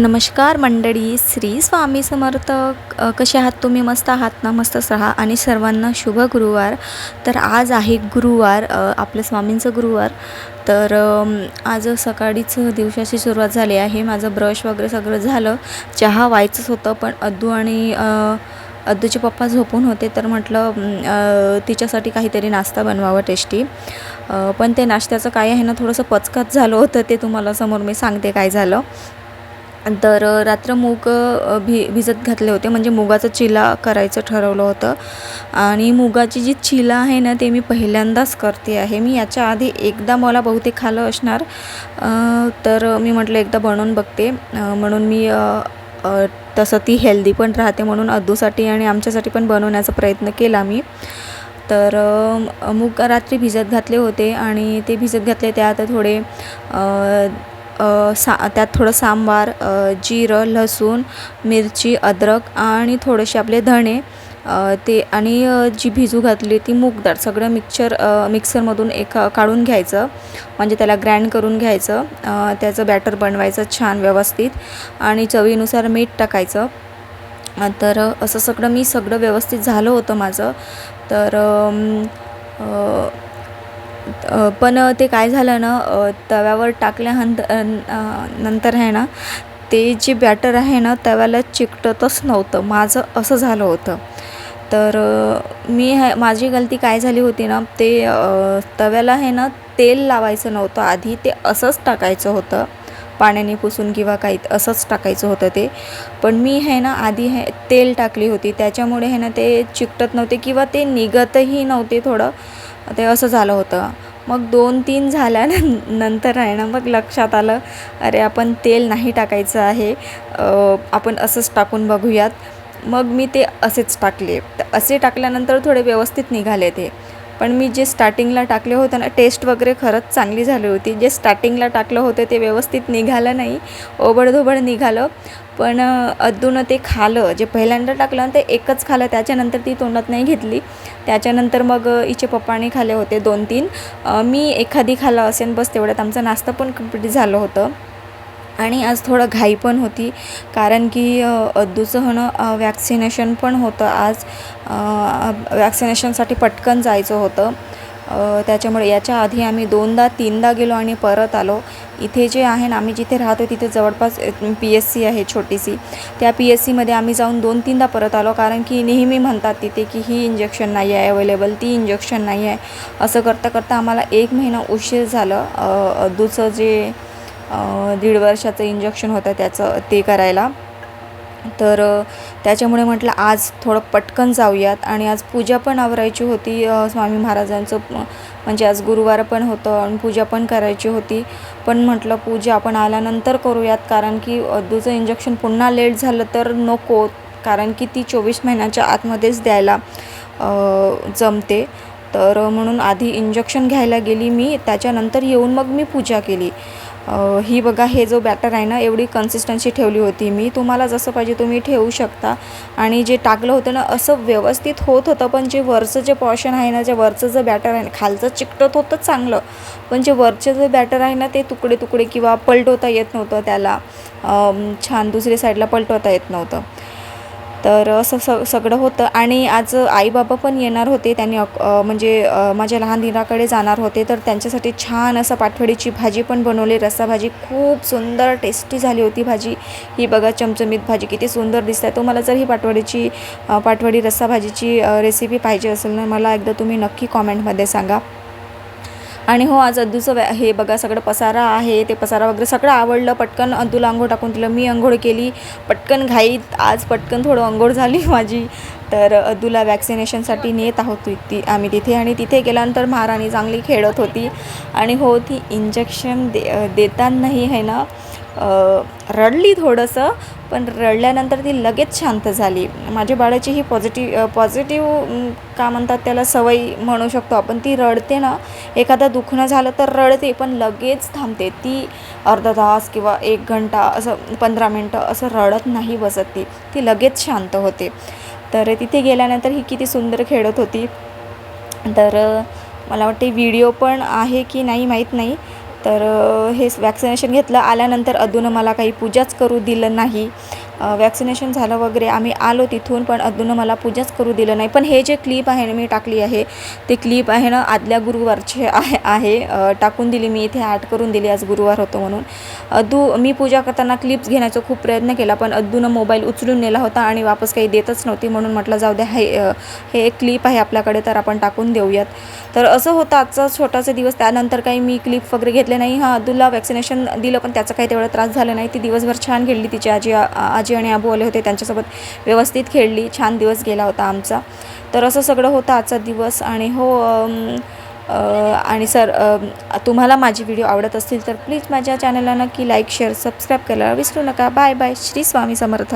नमस्कार मंडळी श्री स्वामी समर्थ. कसे आहात तुम्ही? मस्त आहात ना? मस्तच राहा. आणि सर्वांना शुभ गुरुवार. तर आज आहे गुरुवार आपल्या स्वामींचं गुरुवार. तर आज सकाळीच दिवसाची सुरुवात झाली आहे. माझं ब्रश वगैरे सगळं झालं. चहा व्हायचंच होतं पण अद्दू आणि अद्दूचे पप्पा झोपून होते. तर म्हटलं तिच्यासाठी काहीतरी नाश्ता बनवावा टेस्टी. पण ते नाश्त्याचं काय आहे ना थोडंसं पचकत झालं होतं. ते तुम्हाला समोर मी सांगते काय झालं. तर रात्र मूग भि भिजत घातले होते. म्हणजे मुगाचं चिला करायचं ठरवलं होतं. आणि मुगाची जी चिला आहे ना ते मी पहिल्यांदाच करते आहे. मी याच्या आधी एकदा मला बहुतेक खालं असणार. तर मी म्हटलं एकदा बनवून बघते. म्हणून मी तसं ती हेल्दी पण राहते म्हणून अद्दूसाठी आणि आमच्यासाठी पण बनवण्याचा प्रयत्न केला मी. तर मूग रात्री भिजत घातले होते आणि ते भिजत घातले. त्यात थोडे सा त्यात थोडं सांबार जिरं लसूण मिरची अद्रक आणि थोडेसे आपले धणे ते आणि जी भिजू घातली ती मूग डाळ सगळं मिक्सर मिक्सरमधून एक काढून घ्यायचं. म्हणजे त्याला ग्राइंड करून घ्यायचं. त्याचं बॅटर बनवायचं छान व्यवस्थित आणि चवीनुसार मीठ टाकायचं. तर असं सगळं मी सगळं व्यवस्थित झालं होतं माझं. तर पण ते काय झालं ना तव्यावर टाकल्यानंतर नंतर आहे ना ते जे बॅटर आहे ना तव्याला चिकटतच नव्हतं. माझं असं झालं होतं. तर मी हे माझी गलती काय झाली होती ना ते तव्याला आहे ना तेल लावायचं नव्हतं. आधी ते असंच टाकायचं होतं. पाण्याने पुसून किंवा काही असंच टाकायचं होतं ते. पण मी हे ना आधी हे तेल टाकली होती. त्याच्यामुळे हे ना ते चिकटत नव्हते किंवा ते निघतही नव्हते थोडं. ते असं झालं होतं. मग दोन तीन झाल्यानं नंतर आहे ना मग लक्षात आलं अरे आपण तेल नाही टाकायचं आहे. आपण असंच टाकून बघूयात. मग मी ते असेच टाकले. तर असे टाकल्यानंतर थोडे व्यवस्थित निघाले ते. पण मी जे स्टार्टिंगला टाकले होते ना टेस्ट वगैरे खरंच चांगली झाली होती. जे स्टार्टिंगला टाकलं होतं ते व्यवस्थित निघालं नाही. ओबडधोबड निघालं. पण अ, ते खालं. जे पहिल्यांदा टाकलं ते एकच खालं. त्याच्यानंतर ती तोंडात नाही घेतली. त्याच्यानंतर मग इचे हिचे पप्पाने खाल्ले होते दोन तीन मी एखादी खाल्लं असेन बस तेवढ्यात आमचा नाश्ता पण कंप्लीट झालं होतं. आणि आज थोडं घाई पण होती. कारण की अद्दूचं होणं वॅक्सिनेशन पण होतं. आज वॅक्सिनेशनसाठी पटकन जायचं होतं. त्याच्यामुळे याच्या आधी आम्ही दोनदा तीनदा गेलो आणि परत आलो. इथे जे आहे ना आम्ही जिथे राहतो तिथे जवळपास पी एस सी आहे छोटीशी. त्या पी एस सीमध्ये आम्ही जाऊन दोन तीनदा परत आलो. कारण की नेहमी म्हणतात तिथे की ही इंजेक्शन नाही आहे अवेलेबल ती इंजेक्शन नाही आहे. असं करता करता आम्हाला एक महिना उशीर झालं. अ, अद्दूचं जे दीड वर्षाचं इंजेक्शन होतं त्याचं ते करायला. तर त्याच्यामुळे म्हटलं आज थोडं पटकन जाऊयात. आणि आज पूजा पण आवरायची होती स्वामी महाराजांचं म्हणजे आज गुरुवार पण होतं आणि पूजा पण करायची होती. पण म्हटलं पूजा आपण आल्यानंतर करूयात कारण की दूचं इंजेक्शन पुन्हा लेट झालं तर नको कारण की ती चोवीस महिन्याच्या आतमध्येच द्यायला जमते. तर म्हणून आधी इंजेक्शन घ्यायला गेली मी त्याच्यानंतर येऊन मग मी पूजा केली. ही बघा हे जो बॅटर आहे ना एवढी कन्सिस्टन्सी ठेवली होती मी. तुम्हाला जसं पाहिजे तुम्ही ठेवू शकता. आणि जे टाकलं होतं ना असं व्यवस्थित होत होतं पण जे वरचं जे पॉर्शन आहे ना जे वरचं जे बॅटर आहे ना खालचं चिकटत होतं चांगलं. पण जे वरचं जे बॅटर आहे ना ते तुकडे तुकडे किंवा पलटवता येत नव्हतं त्याला. छान दुसऱ्या साईडला पलटवता येत नव्हतं. तर असं स सगळं होतं. आणि आज आईबाबा पण येणार होते. त्यांनी अक- म्हणजे माझ्या लहान दिराकडे जाणार होते. तर त्यांच्यासाठी छान असं पाठवडीची भाजी पण बनवली. रस्सा भाजी खूप सुंदर टेस्टी झाली होती भाजी. ही बघा चमचमीत भाजी किती सुंदर दिसत आहे तुम्हाला जर ही पाठवडीची पाठवडी रस्सा भाजीची रेसिपी पाहिजे असेल ना मला एकदा तुम्ही नक्की कॉमेंटमध्ये सांगा. आणि हो आज अद्दूचं हे बघा सगळं पसारा आहे ते पसारा वगैरे सगळं आवडलं. पटकन अद्दूला अंघोळ टाकून तिला मी अंघोळ केली. पटकन घाईत आज पटकन थोडं अंघोळ झाली माझी. तर अद्दूला वॅक्सिनेशनसाठी नेत आहोत ती- आम्ही तिथे. आणि तिथे गेल्यानंतर महाराणी चांगली खेळत होती. आणि हो ती इंजेक्शन दे देतानाही आहे ना रडली थोडंसं पण रडल्यानंतर ती लगेच शांत झाली. माझ्या बाळाची ही पॉझिटिव्ह पॉझिटिव्ह का म्हणतात त्याला सवय म्हणू शकतो आपण. ती रडते ना एखादं दुखणं झालं तर रडते पण लगेच थांबते. ती अर्धा तास किंवा एक घंटा असं पंधरा मिनटं असं रडत नाही बसत ती. ती लगेच शांत होते. तर तिथे गेल्यानंतर ही किती सुंदर खेळत होती. तर मला वाटते व्हिडिओ पण आहे की नाही माहीत नाही. तर हे वॅक्सिनेशन घेतलं. आल्यानंतर अदूनं मला काही पूजाच करू दिलं नाही. वॅक्सिनेशन झालं वगैरे आम्ही आलो तिथून पण अदूनं मला पूजाच करू दिलं नाही. पण हे जे क्लिप आहे ना मी टाकली आहे ते क्लिप आहे ना आदल्या गुरुवारचे आहे आहे. टाकून दिली मी इथे ॲड करून दिली आज गुरुवार होतो म्हणून. अदू मी पूजा करताना क्लिप्स घेण्याचा खूप प्रयत्न केला पण अद्दूनं मोबाईल उचलून नेला होता आणि वापस काही देतच नव्हती म्हणून म्हटलं जाऊ द्या हे हे एक क्लिप आहे आपल्याकडे तर आपण टाकून देऊयात. तर असं होतं आजचा छोटासा दिवस. त्यानंतर काही मी क्लिप वगैरे घेतले नाही. हां अदूला वॅक्सिनेशन दिलं पण त्याचा काही तेवढा त्रास झाला नाही. ती दिवसभर छान गेली तिची आजी आजी. आजी आणि आबू आले होते त्यांच्यासोबत व्यवस्थित खेळली. छान दिवस गेला होता आमचा. तर असं सगळं होतं आजचा दिवस. आणि हो आणि सर तुम्हाला माझी व्हिडिओ आवडत असतील तर प्लीज माझ्या चॅनलला नक्की लाईक शेअर सबस्क्राईब करायला विसरू नका. Bye bye. श्री स्वामी समर्थ.